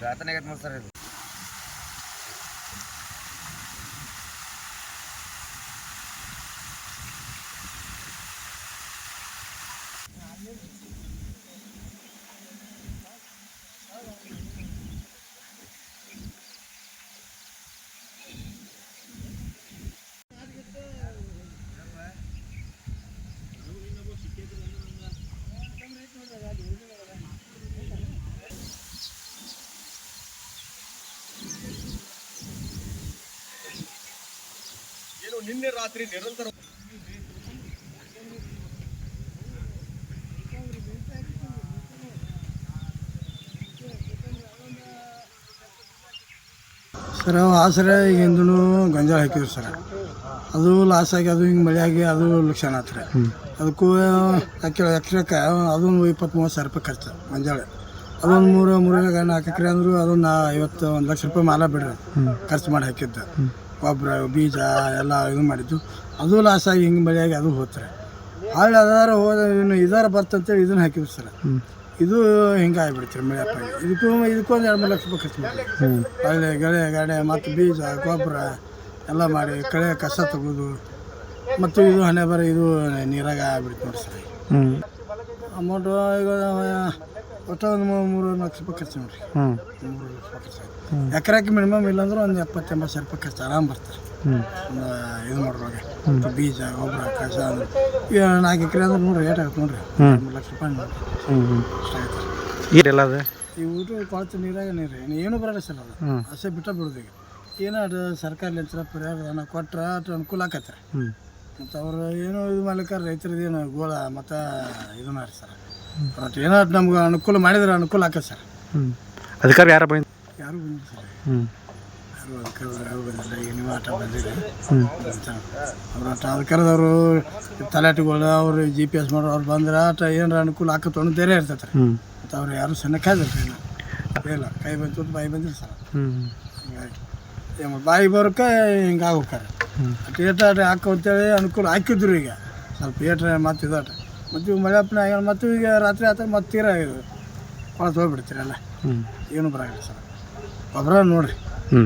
ದಾರ ಕರ ಮೈಂದ ರಾತನೇ ಆಗೈತೆ ನಿನ್ನೆ ರಾತ್ರಿ ನಿರಂತರ ಸರ್ ಆಸರೆ ಈಗ ಹಿಂದೂ ಗಂಜಾಳ ಹಾಕಿದ್ರು ಸರ್. ಅದು ಲಾಸ್ ಆಗಿ ಅದು ಹಿಂಗೆ ಮಳೆ ಆಗಿ ಅದು ಲಕ್ಷಣ ಆತ್ರ ಅದಕ್ಕೂ ಹಾಕಿ ಎಕ್ರೆಕ್ಕೆ ಅದು ಇಪ್ಪತ್ತು ಮೂವತ್ತು ಸಾವಿರ ರೂಪಾಯಿ ಖರ್ಚು ಗಂಜಾಳೆ. ಅದೊಂದು ಮೂರು ಮೂರು ನಾಲ್ಕು ಎಕರೆ ಅಂದ್ರು ಅದೊಂದು ಐವತ್ತು ಒಂದು ಲಕ್ಷ ರೂಪಾಯಿ ಮಾಲ ಬಿಡ್ರಿ. ಖರ್ಚು ಮಾಡಿ ಹಾಕಿದ್ದು. ಗೊಬ್ಬರ ಬೀಜ ಎಲ್ಲ ಇದು ಮಾಡಿದ್ದು. ಅದು ಲಾಸ್ ಆಗಿ ಹಿಂಗೆ ಮಳೆಯಾಗಿ ಅದು ಹೋತ್ರಿ. ಹಾಳು ಅದಾರ ಹೋದ ಇನ್ನು ಇದಾರ ಬರ್ತಂತೇಳಿ ಇದನ್ನ ಹಾಕಿದ್ರು ಸರ್ ಇದು ಹಿಂಗೆ ಆಗಿಬಿಡ್ತೀರಿ ಮಳೆ ಅಪ್ಪ ಇದಕ್ಕೂ ಇದಕ್ಕೂ ಒಂದು ಎರಡು ಮೂರು ಲಕ್ಷ ರೂಪಾಯಿ ಖರ್ಚು ಮಾಡಿ. ಹಳ್ಳಿ ಗಳೆ ಗಡೆ ಮತ್ತು ಬೀಜ ಗೊಬ್ಬರ ಎಲ್ಲ ಮಾಡಿ ಕಳೆ ಕಸ ತೆಗೆದು. ಮತ್ತು ಇದು ಹಣೆ ಬರ ಇದು ನೀರಾಗ ಆಗ್ಬಿಡ್ತು ನೋಡಿ ಸರ್. ಅಮೌಂಟು ಈಗ ಒಟ್ಟು ಒಂದು ಮೂರು ಮೂರು ಲಕ್ಷ ರೂಪಾಯಿ ಖರ್ಚು ನೋಡ್ರಿ ಮೂರು ಲಕ್ಷ ರೂಪಾಯಿ ಖರ್ಚು ಎಕರೆಗೆ ಮಿನಿಮಮ್ ಇಲ್ಲಾಂದ್ರೆ ಒಂದು ಎಪ್ಪತ್ತು ಎಂಬತ್ತು ಸಾವಿರ ರೂಪಾಯಿ ಖರ್ಚು ಆರಾಮ್ ಬರ್ತಾರೆ. ಒಂದು ಇದು ನೋಡ್ರಿ ಮತ್ತು ಬೀಜ ಗೊಬ್ಬರ ಕಸ ಅಂದ್ರೆ ಈಗ ನಾಲ್ಕು ಎಕರೆ ಅಂದ್ರೆ ನೋಡ್ರಿ ರೇಟ್ ಆಗುತ್ತೆ ನೋಡ್ರಿ. ಮೂರು ಲಕ್ಷ ರೂಪಾಯಿ ನೋಡ್ರಿ ಅಷ್ಟಾಗುತ್ತೆ ಈರೆಲ್ಲ ಅದು? ಈ ಊಟ ಕೊಳತು ನೀರಾಗ ನೀರು. ಏನು ಬರಲ್ಲ ಸರ್ ಅದು. ಅಷ್ಟೇ ಬಿಟ್ಟ ಬಿಡೋದು ಈಗ. ಏನೋ ಸರ್ಕಾರ ಲೆಂಚರ ಪರಿಹಾರ ಕೊಟ್ಟರೆ ಅಷ್ಟು ಅನುಕೂಲ ಆಕತ್ತೆ ರೀ ಹ್ಞೂ ಮತ್ತು ಅವರು ಏನೋ ಇದು ಮಾಡ್ಲಿಕ್ಕೆ ರೈತರದ್ದು ಏನು ಗೋಳ ಮತ್ತು ಇದು ಮಾಡಿ ಸರ್. ಬಟ್ ಏನೋ ನಮ್ಗೆ ಅನುಕೂಲ ಮಾಡಿದ್ರೆ ಅನುಕೂಲ ಆಕತ್ತೆ ಸರ್. ಹ್ಞೂ ಅಧಿಕಾರಿ ಯಾರು ಬಂದ ಯಾರು ಬಂದಿಲ್ಲ ಸರ್. ಹ್ಞೂ ಯಾರು ಬಂದಿಲ್ಲ. ಆಟ ಅವ್ರು ಆಟ ತಲಾಟಿಗಳು ಅವರು ಜಿ ಪಿ ಎಸ್ ಮಾಡೋರು ಅವ್ರು ಬಂದ್ರೆ ಆಟ ಏನಾರ ಅನುಕೂಲ ಆಕತ್ತು ಅನ್ನೋ ಬೇರೆ ಇರ್ತೈತೆ ರೀ ಮತ್ತು ಅವ್ರು ಯಾರು ಸಣ್ಣ ಆಗಿಲ್ಲ ಇಲ್ಲ ಕೈ ಬಂತು ಬಾಯಿ ಬಂದಿಲ್ಲ ಸರ್. ಹ್ಞೂ ಬಾಯಿ ಬರೋಕೆ ಹಿಂಗೆ ಹೋಗ್ತಾರೆ ಏಟ ಹಾಕೋ ಅಂತೇಳಿ ಅನುಕೂಲ ಹಾಕಿದ್ರು ಈಗ. ಸ್ವಲ್ಪ ಥಿಯೇಟ್ರ್ ಮತ್ತೆ ಇದಾಟ ಮತ್ತು ಇವು ಮಳೆ ಆಗ್ಯಾವ ಮತ್ತು ಈಗ ರಾತ್ರಿ ಆತ ಮತ್ತೆ ತೀರ ಇದು ಹೋಗ್ಬಿಡ್ತೀರಲ್ಲ. ಹ್ಞೂ ಏನು ಬರೋಲ್ಲ ಸರ್. ಒಬ್ಬರ ನೋಡಿರಿ. ಹ್ಞೂ